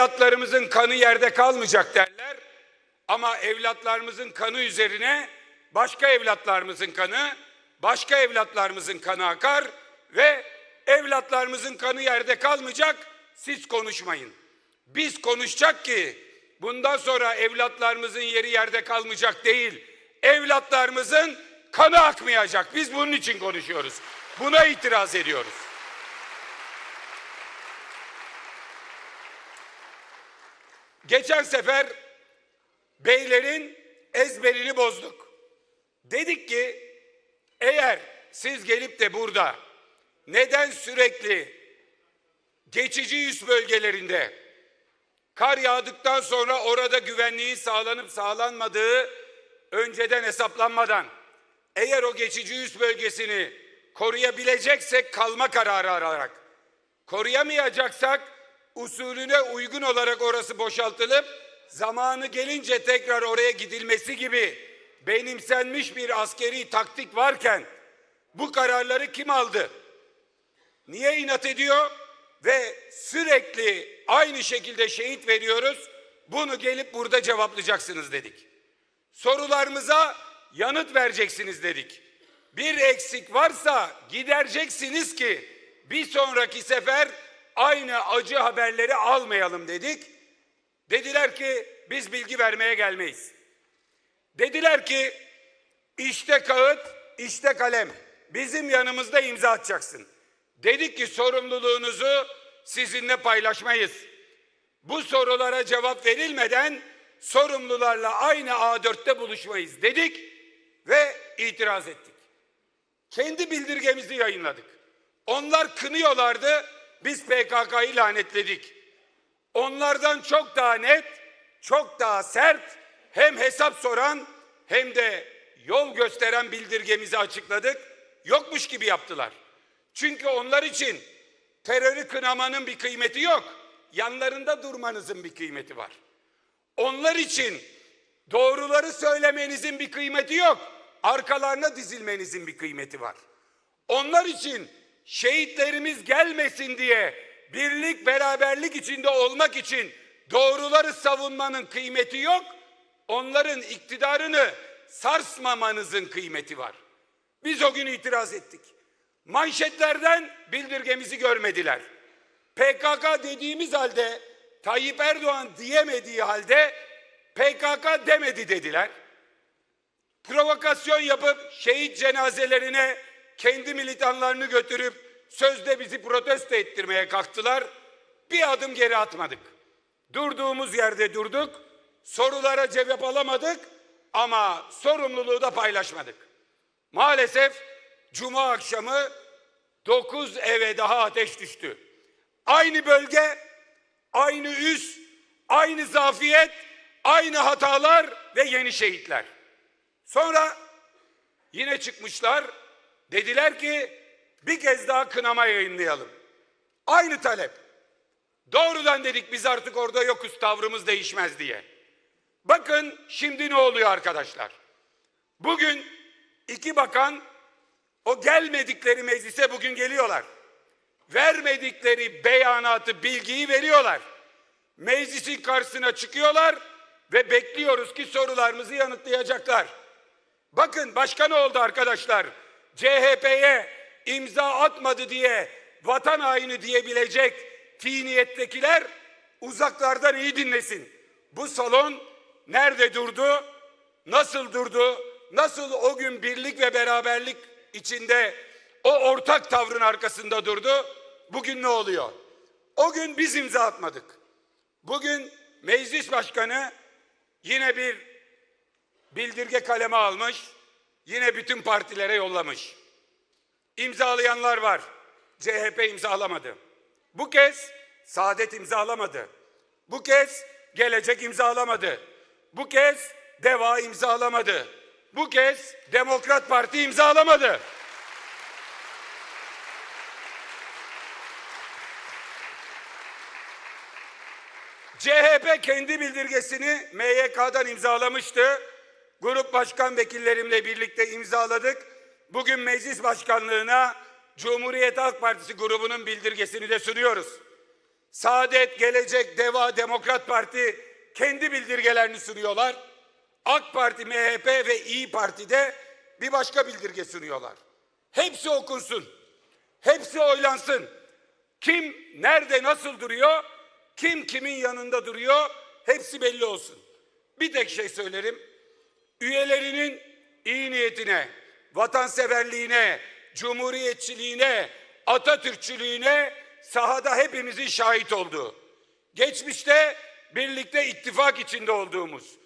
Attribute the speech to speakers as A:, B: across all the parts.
A: evlatlarımızın kanı yerde kalmayacak derler. Ama evlatlarımızın kanı üzerine başka evlatlarımızın kanı, başka evlatlarımızın kanı akar ve evlatlarımızın kanı yerde kalmayacak. Siz konuşmayın. Biz konuşacak ki bundan sonra evlatlarımızın yeri yerde kalmayacak değil. Evlatlarımızın kanı akmayacak. Biz bunun için konuşuyoruz. Buna itiraz ediyoruz. Geçen sefer beylerin ezberini bozduk. Dedik ki eğer siz gelip de burada neden sürekli geçici üs bölgelerinde kar yağdıktan sonra orada güvenliğin sağlanıp sağlanmadığı önceden hesaplanmadan eğer o geçici üs bölgesini koruyabileceksek kalma kararı alarak koruyamayacaksak usulüne uygun olarak orası boşaltılıp zamanı gelince tekrar oraya gidilmesi gibi benimsenmiş bir askeri taktik varken bu kararları kim aldı? Niye inat ediyor? Ve sürekli aynı şekilde şehit veriyoruz. Bunu gelip burada cevaplayacaksınız dedik. Sorularımıza yanıt vereceksiniz dedik. Bir eksik varsa gidereceksiniz ki bir sonraki sefer aynı acı haberleri almayalım dedik. Dediler ki biz bilgi vermeye gelmeyiz. Dediler ki işte kağıt, işte kalem. Bizim yanımızda imza atacaksın. Dedik ki sorumluluğunuzu sizinle paylaşmayız. Bu sorulara cevap verilmeden sorumlularla aynı A4'te buluşmayız dedik ve itiraz ettik. Kendi bildirgemizi yayınladık. Onlar kınıyorlardı, biz PKK'yı lanetledik. Onlardan çok daha net, çok daha sert hem hesap soran hem de yol gösteren bildirgemizi açıkladık. Yokmuş gibi yaptılar. Çünkü onlar için terörü kınamanın bir kıymeti yok. Yanlarında durmanızın bir kıymeti var. Onlar için doğruları söylemenizin bir kıymeti yok. Arkalarına dizilmenizin bir kıymeti var. Onlar için şehitlerimiz gelmesin diye birlik beraberlik içinde olmak için doğruları savunmanın kıymeti yok. Onların iktidarını sarsmamanızın kıymeti var. Biz o gün itiraz ettik. Manşetlerden bildirgemizi görmediler. PKK dediğimiz halde Tayyip Erdoğan diyemediği halde PKK demedi dediler. Provokasyon yapıp şehit cenazelerine kendi militanlarını götürüp sözde bizi protesto ettirmeye kalktılar. Bir adım geri atmadık. Durduğumuz yerde durduk. Sorulara cevap alamadık ama sorumluluğu da paylaşmadık. Maalesef cuma akşamı 9 eve daha ateş düştü. Aynı bölge, aynı üs, aynı zafiyet, aynı hatalar ve yeni şehitler. Sonra yine çıkmışlar. Dediler ki bir kez daha kınama yayınlayalım. Aynı talep. Doğrudan dedik biz artık orada yokuz tavrımız değişmez diye. Bakın şimdi ne oluyor arkadaşlar. Bugün iki bakan o gelmedikleri meclise bugün geliyorlar. Vermedikleri beyanatı, bilgiyi veriyorlar. Meclisin karşısına çıkıyorlar ve bekliyoruz ki sorularımızı yanıtlayacaklar. Bakın başka ne oldu arkadaşlar? CHP'ye imza atmadı diye vatan haini diyebilecek tiniyettekiler uzaklardan iyi dinlesin. Bu salon nerede durdu? Nasıl durdu? Nasıl o gün birlik ve beraberlik içinde o ortak tavrın arkasında durdu? Bugün ne oluyor? O gün biz imza atmadık. Bugün meclis başkanı yine bir bildirge kaleme almış, yine bütün partilere yollamış. İmzalayanlar var. CHP imzalamadı. Bu kez Saadet imzalamadı. Bu kez Gelecek imzalamadı. Bu kez Deva imzalamadı. Bu kez Demokrat Parti imzalamadı. CHP kendi bildirgesini MYK'dan imzalamıştı. Grup başkan vekillerimle birlikte imzaladık. Bugün meclis başkanlığına Cumhuriyet Halk Partisi grubunun bildirgesini de sunuyoruz. Saadet, Gelecek, Deva, Demokrat Parti kendi bildirgelerini sunuyorlar. AK Parti, MHP ve İyi Parti'de bir başka bildirge sunuyorlar. Hepsi okunsun. Hepsi oylansın. Kim nerede nasıl duruyor? Kim kimin yanında duruyor? Hepsi belli olsun. Bir tek şey söylerim. Üyelerinin iyi niyetine, vatanseverliğine, cumhuriyetçiliğine, Atatürkçülüğüne sahada hepimizin şahit olduğu. Geçmişte birlikte ittifak içinde olduğumuz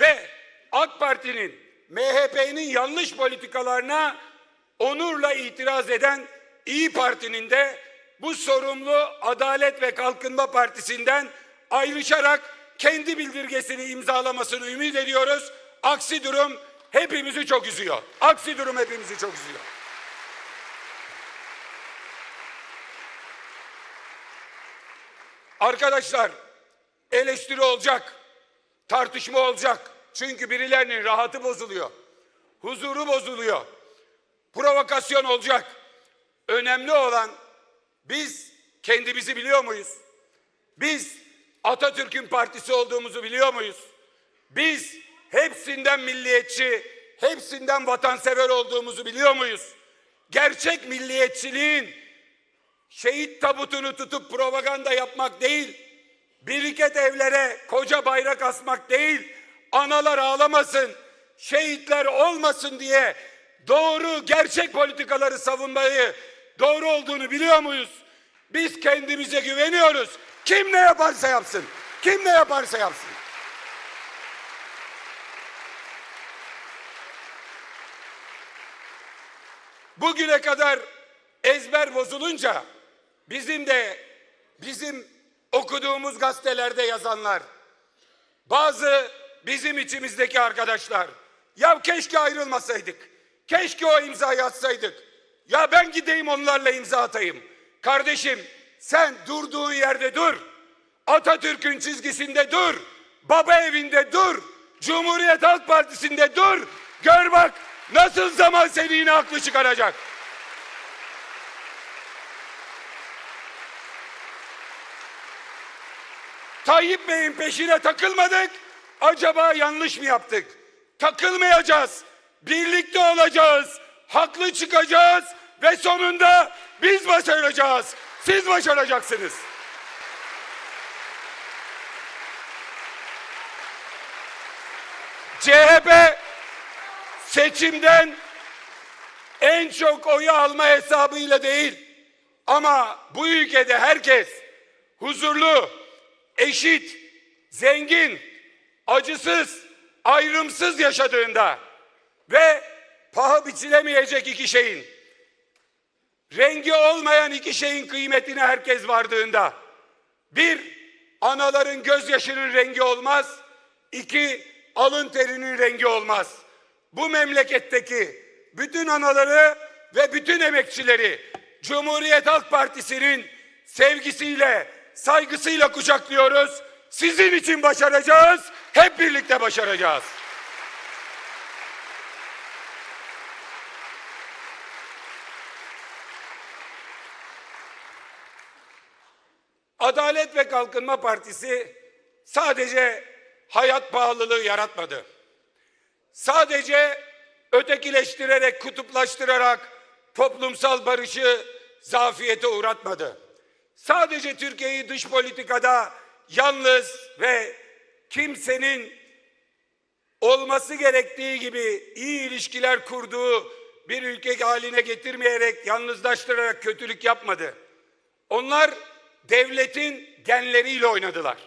A: ve AK Parti'nin, MHP'nin yanlış politikalarına onurla itiraz eden İyi Parti'nin de bu sorumlu Adalet ve Kalkınma Partisi'nden ayrışarak kendi bildirgesini imzalamasını ümit ediyoruz. Aksi durum hepimizi çok üzüyor. Aksi durum hepimizi çok üzüyor. Arkadaşlar eleştiri olacak, tartışma olacak. Çünkü birilerinin rahatı bozuluyor, huzuru bozuluyor, provokasyon olacak. Önemli olan biz kendimizi biliyor muyuz? Biz Atatürk'ün partisi olduğumuzu biliyor muyuz? Biz hepsinden milliyetçi, hepsinden vatansever olduğumuzu biliyor muyuz? Gerçek milliyetçiliğin şehit tabutunu tutup propaganda yapmak değil, biriket evlere koca bayrak asmak değil, analar ağlamasın, şehitler olmasın diye doğru gerçek politikaları savunmayı doğru olduğunu biliyor muyuz? Biz kendimize güveniyoruz. Kim ne yaparsa yapsın. Kim ne yaparsa yapsın. Bugüne kadar ezber bozulunca bizim de bizim okuduğumuz gazetelerde yazanlar bazı bizim içimizdeki arkadaşlar ya keşke ayrılmasaydık. Keşke o imzayı atsaydık. Ya ben gideyim onlarla imza atayım. Kardeşim sen durduğun yerde dur. Atatürk'ün çizgisinde dur. Baba evinde dur. Cumhuriyet Halk Partisi'nde dur. Gör bak nasıl zaman seni yine haklı çıkaracak. Tayyip Bey'in peşine takılmadık. Acaba yanlış mı yaptık? Takılmayacağız. Birlikte olacağız. Haklı çıkacağız ve sonunda biz başaracağız. Siz başaracaksınız. CHP seçimden en çok oyu alma hesabıyla değil ama bu ülkede herkes huzurlu, eşit, zengin, acısız, ayrımsız yaşadığında ve paha biçilemeyecek iki şeyin, rengi olmayan iki şeyin kıymetine herkes vardığında, bir, anaların gözyaşının rengi olmaz, iki, alın terinin rengi olmaz. Bu memleketteki bütün anaları ve bütün emekçileri Cumhuriyet Halk Partisi'nin sevgisiyle, saygısıyla kucaklıyoruz. Sizin için başaracağız, hep birlikte başaracağız. Adalet ve Kalkınma Partisi sadece hayat pahalılığı yaratmadı. Sadece ötekileştirerek, kutuplaştırarak toplumsal barışı zafiyete uğratmadı. Sadece Türkiye'yi dış politikada yalnız ve kimsenin olması gerektiği gibi iyi ilişkiler kurduğu bir ülke haline getirmeyerek, yalnızlaştırarak kötülük yapmadı. Onlar devletin genleriyle oynadılar.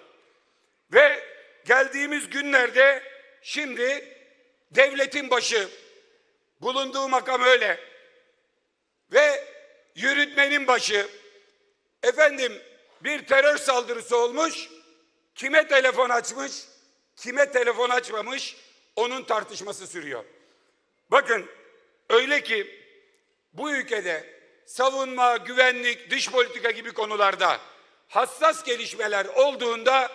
A: Ve geldiğimiz günlerde şimdi devletin başı. Bulunduğu makam öyle. Ve yürütmenin başı. Efendim bir terör saldırısı olmuş. Kime telefon açmış kime telefon açmamış onun tartışması sürüyor. Bakın öyle ki bu ülkede savunma, güvenlik, dış politika gibi konularda hassas gelişmeler olduğunda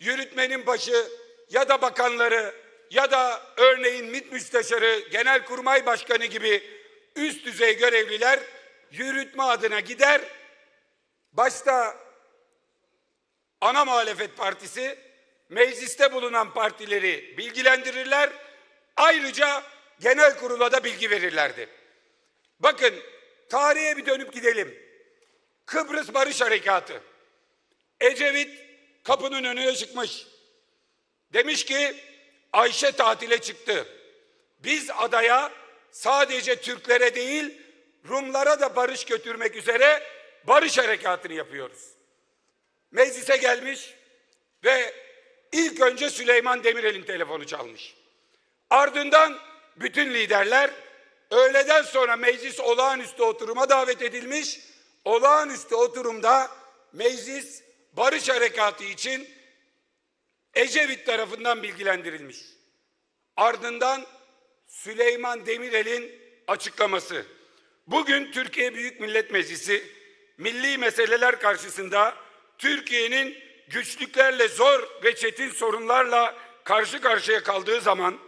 A: yürütmenin başı ya da bakanları ya da örneğin MİT Müsteşarı, Genelkurmay Başkanı gibi üst düzey görevliler yürütme adına gider. Başta ana muhalefet partisi mecliste bulunan partileri bilgilendirirler. Ayrıca genel kurula da bilgi verirlerdi. Bakın tarihe bir dönüp gidelim. Kıbrıs Barış Harekatı. Ecevit kapının önüne çıkmış. Demiş ki Ayşe tatile çıktı. Biz adaya sadece Türklere değil Rumlara da barış götürmek üzere barış harekatını yapıyoruz. Meclise gelmiş ve ilk önce Süleyman Demirel'in telefonu çalmış. Ardından bütün liderler öğleden sonra meclis olağanüstü oturuma davet edilmiş. Olağanüstü oturumda meclis barış harekatı için Ecevit tarafından bilgilendirilmiş. Ardından Süleyman Demirel'in açıklaması. Bugün Türkiye Büyük Millet Meclisi milli meseleler karşısında Türkiye'nin güçlüklerle zor ve çetin sorunlarla karşı karşıya kaldığı zaman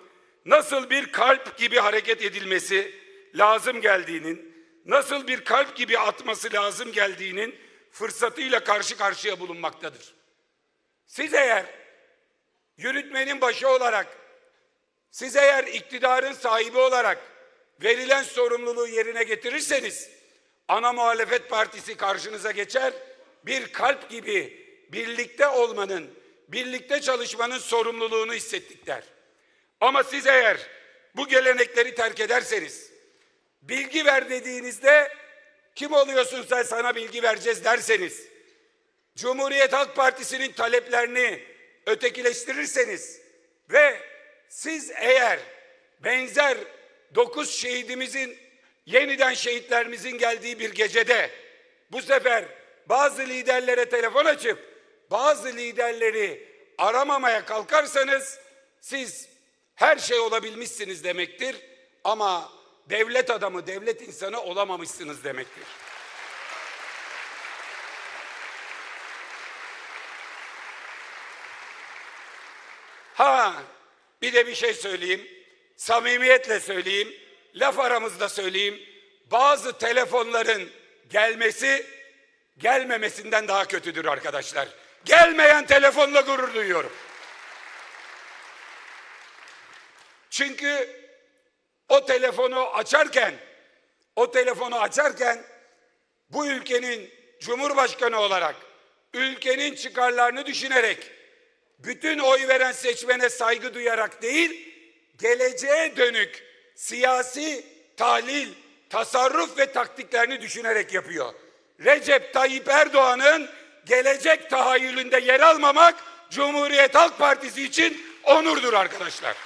A: nasıl bir kalp gibi hareket edilmesi lazım geldiğinin, nasıl bir kalp gibi atması lazım geldiğinin fırsatıyla karşı karşıya bulunmaktadır. Siz eğer yürütmenin başı olarak, siz eğer iktidarın sahibi olarak verilen sorumluluğu yerine getirirseniz, ana muhalefet partisi karşınıza geçer, bir kalp gibi birlikte olmanın, birlikte çalışmanın sorumluluğunu hissettik der. Ama siz eğer bu gelenekleri terk ederseniz, bilgi ver dediğinizde kim oluyorsun sen sana bilgi vereceğiz derseniz, Cumhuriyet Halk Partisi'nin taleplerini ötekileştirirseniz ve siz eğer benzer dokuz şehidimizin yeniden şehitlerimizin geldiği bir gecede bu sefer bazı liderlere telefon açıp bazı liderleri aramamaya kalkarsanız siz her şey olabilmişsiniz demektir ama devlet adamı, devlet insanı olamamışsınız demektir. Ha bir de bir şey söyleyeyim. Samimiyetle söyleyeyim. Laf aramızda söyleyeyim. Bazı telefonların gelmesi gelmemesinden daha kötüdür arkadaşlar. Gelmeyen telefonla gurur duyuyorum. Çünkü o telefonu açarken o telefonu açarken bu ülkenin cumhurbaşkanı olarak ülkenin çıkarlarını düşünerek bütün oy veren seçmene saygı duyarak değil, geleceğe dönük siyasi tahlil, tasarruf ve taktiklerini düşünerek yapıyor. Recep Tayyip Erdoğan'ın gelecek tahayyülünde yer almamak Cumhuriyet Halk Partisi için onurdur arkadaşlar.